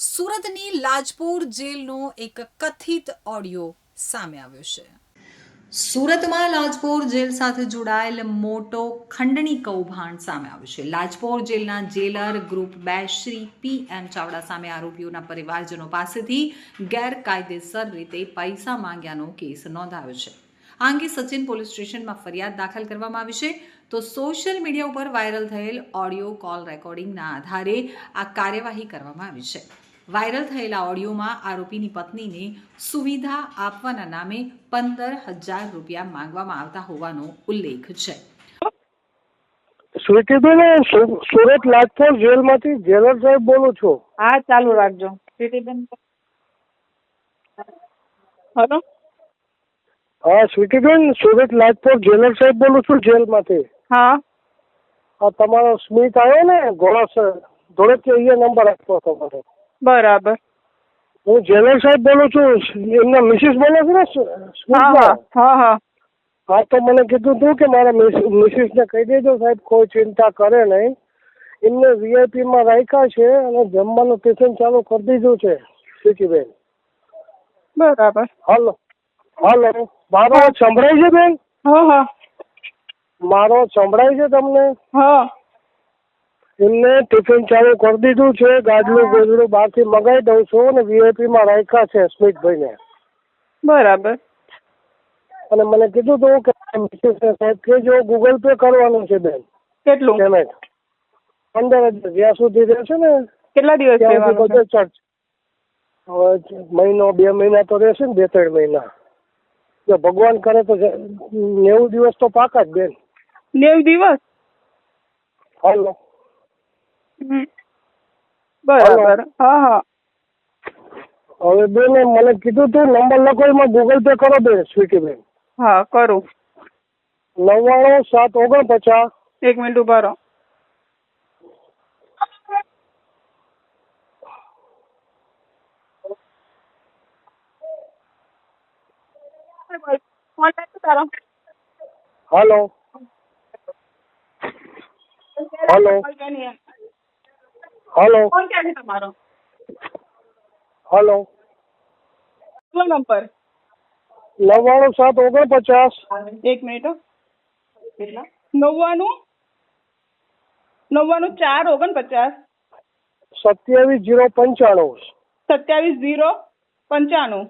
સુરતની લાજપોર જેલનો એક કથિત ઓડિયો સામે આવ્યો છે. સુરતમાં લાજપોર જેલ સાથે જોડાયેલ મોટો ખંડણી કૌભાંડ સામે આવ્યો છે. લાજપોર જેલના જેલર ગ્રુપ બે શ્રી પી એમ ચાવડા સામે આરોપીઓના પરિવારજનો પાસેથી ગેરકાયદેસર રીતે પૈસા માંગ્યાનો કેસ નોંધાયો છે. આ અંગે સચિન પોલીસ સ્ટેશનમાં ફરિયાદ દાખલ કરવામાં આવી છે. તો સોશિયલ મીડિયા ઉપર વાયરલ થયેલ ઓડિયો કોલ રેકોર્ડિંગના આધારે આ કાર્યવાહી કરવામાં આવી છે. વાયરલ થયેલા ઓડિયોમાં આરોપીની પત્નીને સુવિધા આપવાના નામે પંદર હજાર રૂપિયા માંગવામાં આવતા હોવાનો ઉલ્લેખ છે. સ્વીટીબેન સુરત લાજપોર જેલમાંથી જેલર સાહેબ બોલું છું. હા ચાલુ રાખજો. સ્વીટીબેન હલો? હા સ્વીટીબેન સુરત લાજપોર જેલર સાહેબ બોલું છું જેલમાંથી? હા. આ તમારો સ્મિત આવ્યો ને? ઘોડા ધોળેથી અહીંયા નંબર આપ્યો તમારો બરાબર. હું જેલર સાહેબ બોલું છું એમના મિસિસ બોલો છે ને હા હા હા તો મને કીધું તું કે મારા મિસિસ ને કહી દેજો સાહેબ કોઈ ચિંતા કરે નહીં. એમને વીઆઈપી માં રાખ્યા છે અને જમવાનું ટિફિન ચાલુ કરી દીધું છે સ્વીટીબેન બરાબર. Hello hello. મારો સંભળાય છે બેન? હા હા. મારો સંભળાય છે તમને? હા. એમને ટિફિન ચાલુ કરી દીધું છે. ગાડલું ગોદડું બહારથી મગાવી દઉં છું અને વીઆઈપી માં રાખ્યા છે સ્મિતભાઈને. બરાબર. અને મને કીધું હતું કે સાહેબ કહેજો ગૂગલ પે કરવાનું છે બેન. કેટલું? પેમેન્ટ પંદર હજાર. જ્યાં સુધી રહેશે ને કેટલા દિવસ ત્યાં બધો ચર્ચ હવે મહિનો બે મહિના તો રહેશે ને બે ત્રણ મહિના. જો ભગવાન કરે તો નેવું દિવસ તો પાકા જ બેન. નેવું દિવસ? હાલો. બરાબર. હા હા. હવે બેન મને કીધું તું નંબર લખો એમાં ગૂગલ પે કરો બેન સ્વીટી બેન હા કરું. નવ્વાણું સાત ઓગણપચાસ. એક મિનિટ ઊભા રહો. હલો. હલો. હાલો ફોન ક્યાં છે તમારો? હાલો કયો નંબર નવ્વાણું સાત ઓગણપચાસ. એક મિનિટ હો. કેટલા? નવ્વાણું? નવ્વાણું ચાર ઓગણપચાસ. સત્યાવીસ જીરો પંચાણું. સત્યાવીસ ઝીરો પંચાણું.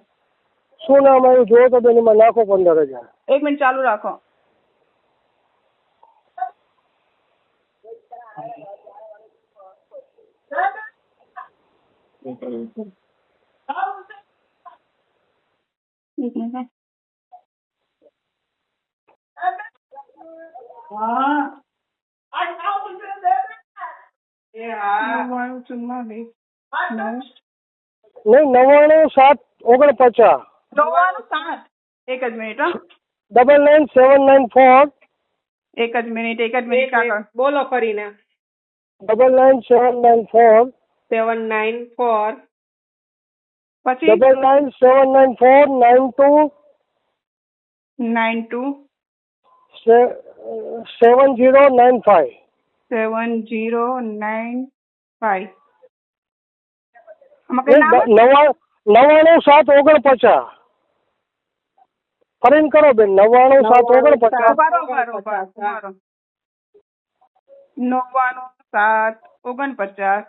શું નામ આવ્યું? જોયો તો બેન એમાં નાખો પંદર હજાર. એક મિનિટ ચાલુ રાખો. એક મિનિટ હો. નવ્વાણું ચુમ્માલીસ નવ નહીં નવ્વાણું સાત ઓગણપચાસ. નવ્વાણું સાત. એક જ મિનિટ હો. Double nine seven nine four. એક જ મિનિટ એક જ મિનિટ બોલો ફરીને. Double nine seven nine four. Seven nine four પછી double nine seven nine four nine two nine two seven zero nine five seven zero nine નવા નવ્વાણું સાત ઓગણપચાસ. ફરીને કરો બેન નવ્વાણું સાત ઓગણપચાસ. રહો. નવ્વાણું સાત ઓગણપચાસ.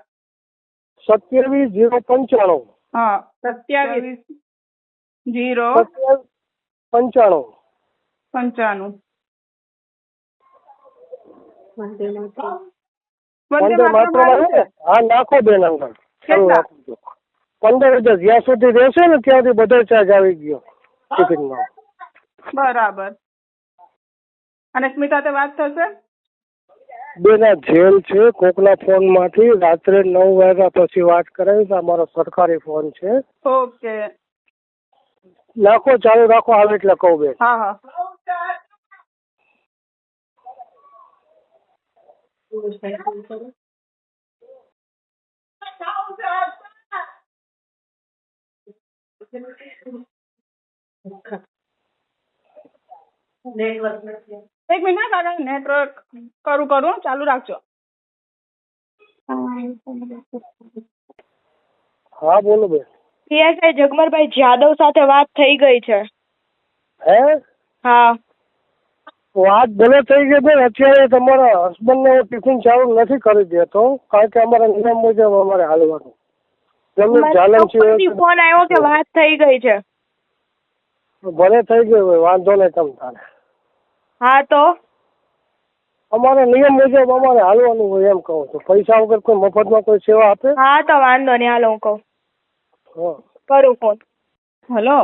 સત્યાવીસ જીરો પંચાણું. હા સત્યાવીસ જીરો પંચાણું. પંચાણું. પંદર માત્ર હા નાખો બેન ચાલુ પંદર હજાર જ્યાં સુધી રહેશે ને ત્યાંથી બધો ચાર્જ આવી ગયો ટિફિનમાં બરાબર. અને સ્મિતા તે વાત થશે? બેન જેલ છે કોકના ફોનમાંથી રાત્રે નવ વાગ્યા પછી વાત કરાવી છે અમારો સરકારી ફોન છે. ઓકે. નાખો ચાલુ રાખો. આવે એટલે કહું બેન. હા હા. નેટવર્ક નથી. એક મિનિટ કાકા નેટવર્ક કરું કરું. ચાલુ રાખજો. હા બોલો બેન. પીએસઆઈ જગમરભાઈ જાદવ સાથે વાત થઈ ગઈ છે. હે? હા. વાત ભલે થઈ ગઈ બેન અત્યારે તમારા હસબન્ડને ને ટિફિન ચાલુ નથી કરી દેતો કારણ કે અમારા નિયમ મુજબ અમારે હાલવાનું. જેમને ચાલન છે ફોન આવ્યો કે વાત થઈ ગઈ છે? ભલે થઈ ગયો વાંધો નહીં તમ તારે. હા તો? અમારે નિયમ મુજબ અમારે હાલવાનું હોય એમ કહું છું. પૈસા વગર કોઈ મફતમાં કોઈ સેવા આપે? હા તો વાંધો નહીં. હાલો હું કહું. હા. કરું ફોન. હલો?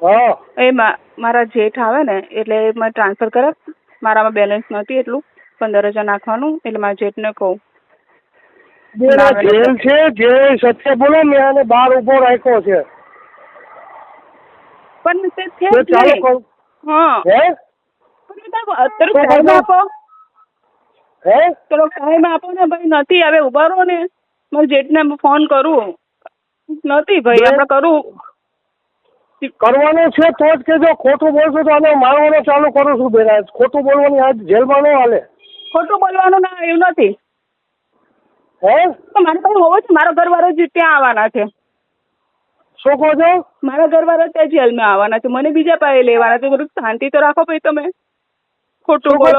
હા. એ મારા જેઠ આવે ને એટલે મેં ટ્રાન્સફર કરે. મારામાં બેલેન્સ નથી એટલું. પંદર હજાર નાખવાનું એટલે મારા જેઠને કહું. જેલ છે જે સત્ય બોલો મેં આને બહાર ઊભો રાખ્યો છે. પણ તે છે. હા. હે? અત્યારે ટાઈમ આપો. હે? થોડોક ટાઈમ આપો ને ભાઈ નથી હવે ઊભા રહો ને. મારા જેઠને ફોન કરું. નથી ભાઈ આપણે કરું. કરવાનું છે તો જ કે જો ખોટું બોલશો તો અમે મારવાનું ચાલુ કરું છું બેન ખોટું બોલવાની આજ જેલમાં ન હાલે. ખોટું બોલવાનું ના એવું નથી. હે? તો મારે પાસે હોવો છે? મારા ઘરવાળા જ ત્યાં આવવાના છે. શું કહો છો? મારા ઘરવાળા ત્યાં જેલમાં આવવાના છે. મને બીજા પાસે લેવાના છે. બધું શાંતિ તો રાખો ભાઈ તમે. ખોટું બોલો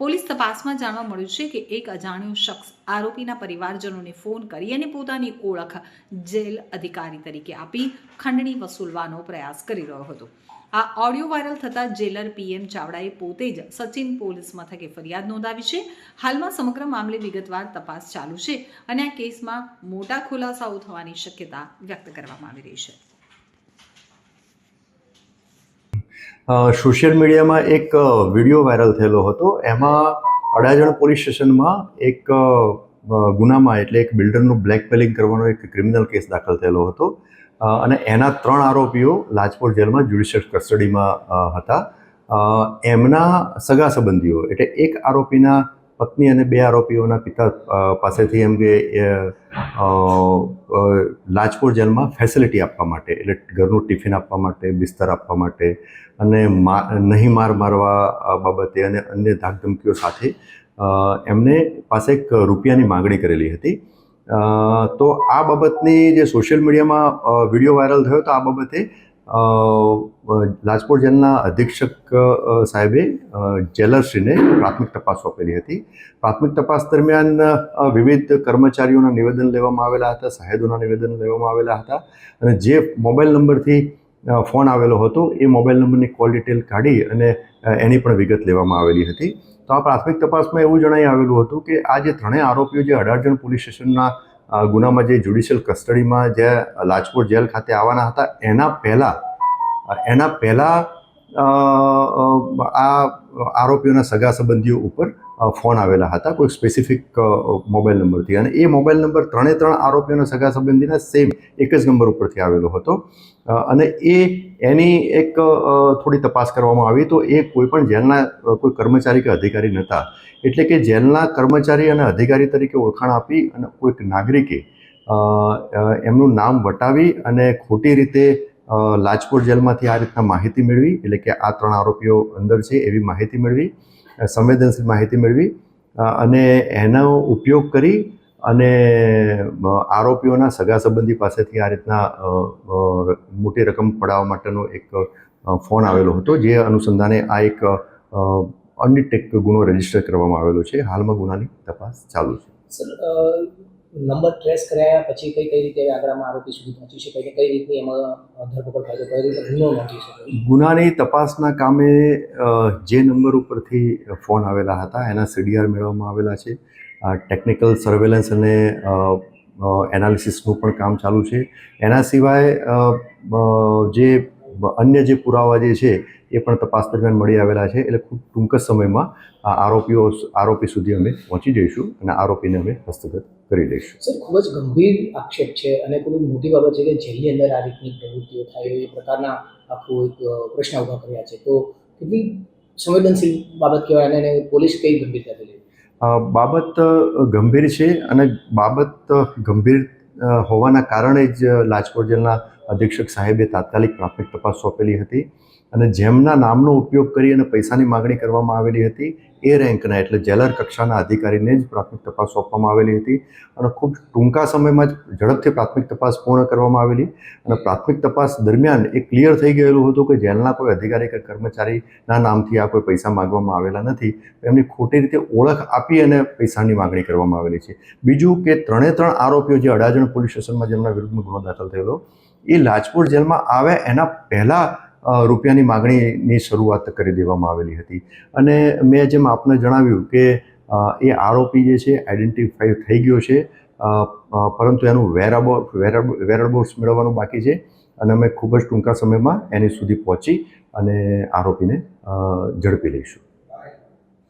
પોલીસ તપાસમાં જાણવા મળ્યું છે કે એક અજાણ્યો શખ્સ આરોપીના પરિવારજનોને ફોન કરી અને પોતાની ઓળખ જેલ અધિકારી તરીકે આપી ખંડણી વસૂલવાનો પ્રયાસ કરી રહ્યો હતો. આ ઓડિયો વાયરલ થતાં જેલર પીએમ ચાવડાએ પોતે જ સચિન પોલીસ મથકે ફરિયાદ નોંધાવી છે. હાલમાં સમગ્ર મામલે વિગતવાર તપાસ ચાલુ છે અને આ કેસમાં મોટા ખુલાસાઓ થવાની શક્યતા વ્યક્ત કરવામાં આવી રહી છે. સોશિયલ મીડિયામાં એક વીડિયો વાયરલ થયેલો હતો. એમાં અડાજણ પોલીસ સ્ટેશનમાં એક ગુનામાં એટલે એક બિલ્ડરનું બ્લેકમેલિંગ કરવાનો એક ક્રિમિનલ કેસ દાખલ થયેલો હતો. અને એના ત્રણ આરોપીઓ લાજપોર જેલમાં જ્યુડિશિયલ કસ્ટડીમાં હતા. એમના સગા સંબંધીઓ એટલે એક આરોપીના પત્ની અને બે આરોપીઓના પિતા પાસેથી એમ કે લાજપોર જેલમાં ફેસિલિટી આપવા માટે, એટલે ઘરનું ટિફિન આપવા માટે, બિસ્તર આપવા માટે અને નહીં માર મારવા બાબતે અને અન્ય ધાકધમકીઓ સાથે એમને પાસે એક રૂપિયાની માગણી કરેલી હતી. તો આ બાબતની જે સોશિયલ મીડિયામાં વીડિયો વાયરલ થયો તો આ બાબતે અ, જેલના અધિક્ષક સાહેબે જેલરશ્રીને પ્રાથમિક તપાસ સોંપેલી હતી. પ્રાથમિક તપાસ દરમિયાન વિવિધ કર્મચારીઓના નિવેદન લેવામાં આવેલા હતા સાહેદોના નિવેદન લેવામાં આવેલા હતા અને જે મોબાઈલ નંબરથી ફોન આવેલો હતો એ મોબાઈલ નંબરની કોલ ડિટેલ કાઢી અને એની પણ વિગત લેવામાં આવેલી હતી. તો આ પ્રાથમિક તપાસમાં એવું જણાઈ આવેલું હતું કે આ જે ત્રણેય આરોપીઓ જે અઢારજણ પોલીસ સ્ટેશનના ગુનામાં જે જ્યુડિશિયલ કસ્ટડીમાં જે લાજપોર જેલ ખાતે આવવાના હતા, એના પહેલાં એના પહેલાં આ આરોપીઓના સગા સંબંધીઓ ઉપર ફોન આવેલા હતા, કોઈ સ્પેસિફિક મોબાઈલ નંબરથી અને એ મોબાઈલ નંબર ત્રણે ત્રણ આરોપીઓના સગા સંબંધીના સેમ એક જ નંબર ઉપરથી આવેલો હતો. અને એ, એની એક થોડી તપાસ કરવામાં આવી તો એ કોઈ પણ જેલના કોઈ કર્મચારી કે અધિકારી નહોતા એટલે કે જેલના કર્મચારી અને અધિકારી તરીકે ઓળખાણ આપી અને કોઈક નાગરિકે એમનું નામ વટાવી અને ખોટી રીતે લાજપોર જેલમાંથી આ રીતના માહિતી મેળવી, એટલે કે આ ત્રણ આરોપીઓ અંદર છે એવી માહિતી મેળવી સંવેદનશીલ માહિતી મેળવી અને એનો ઉપયોગ કરી અને આરોપીઓના સગા સંબંધી પાસેથી આ રીતના મોટી રકમ પડાવવા માટેનો એક ફોન આવેલો હતો, જે અનુસંધાને આ એક અનડિટેક ગુનો રજિસ્ટર કરવામાં આવેલો છે. હાલમાં ગુનાની તપાસ ચાલુ છે. સર નંબર ટ્રેસ કર્યા પછી કઈ કઈ રીતે આગળમાં આરોપી સુધી પહોંચી શકે કે કઈ રીતની એમાં ધરપકડ થાય કઈ રીતે ગુનો નોંધી શકે? ગુનાની તપાસના કામે જે નંબર ઉપરથી ફોન આવેલા હતા, એના સીડીઆર મેળવવામાં આવેલા છે. ટેકનિકલ સર્વેલન્સ અને એનાલિસિસનું પણ કામ ચાલુ છે. એના સિવાય જે અન્ય જે પુરાવા જે છે, એ પણ તપાસ દરમિયાન મળી આવેલા છે. એટલે ખૂબ ટૂંક સમયમાં આરોપીઓ, આરોપી સુધી અમે પહોંચી જઈશું અને આરોપીને અમે હસ્તગત કરી લઈશું. સર ખૂબ જ ગંભીર આક્ષેપ છે અને ખૂબ જ મોટી બાબત છે કે જેલની અંદર આ રીતની પ્રવૃત્તિઓ થાય એ પ્રકારના આખું એક પ્રશ્ન ઊભા કર્યા છે. તો કેટલી સંવેદનશીલ બાબત કહેવાય અને એને પોલીસ કઈ ગંભીરતાથી લે બાબત ગંભીર છે અને બાબત ગંભીર હોવાના કારણે જ લાજપોર જેલના અધિક્ષક સાહેબે તાત્કાલિક પ્રાથમિક તપાસ સોંપેલી હતી અને જેમના નામનો ઉપયોગ કરી અને પૈસાની માગણી કરવામાં આવેલી હતી એ રેન્કના એટલે જેલર કક્ષાના અધિકારીને જ પ્રાથમિક તપાસ સોંપવામાં આવેલી હતી અને ખૂબ ટૂંકા સમયમાં જ ઝડપથી પ્રાથમિક તપાસ પૂર્ણ કરવામાં આવેલી અને પ્રાથમિક તપાસ દરમિયાન એ ક્લિયર થઈ ગયેલું હતું કે જેલના કોઈ અધિકારી કે કર્મચારીના નામથી આ કોઈ પૈસા માગવામાં આવેલા નથી. એમની ખોટી રીતે ઓળખ આપી અને પૈસાની માગણી કરવામાં આવેલી છે. બીજું કે ત્રણે ત્રણ આરોપીઓ જે અડાજણ પોલીસ સ્ટેશનમાં જેમના વિરુદ્ધમાં ગુનો દાખલ થયેલો, એ લાજપુર જેલમાં આવે એના પહેલાં રૂપિયાની માગણીની શરૂઆત કરી દેવામાં આવેલી હતી. અને મેં જેમ આપને જણાવ્યું કે એ આરોપી જે છે આઈડેન્ટિફાઈ થઈ ગયો છે. પરંતુ એનું વેરાબો વેરાબોર્સ મેળવવાનું બાકી છે. અને અમે ખૂબ જ ટૂંકા સમયમાં એની સુધી પહોંચી અને આરોપીને ઝડપી લઈશું.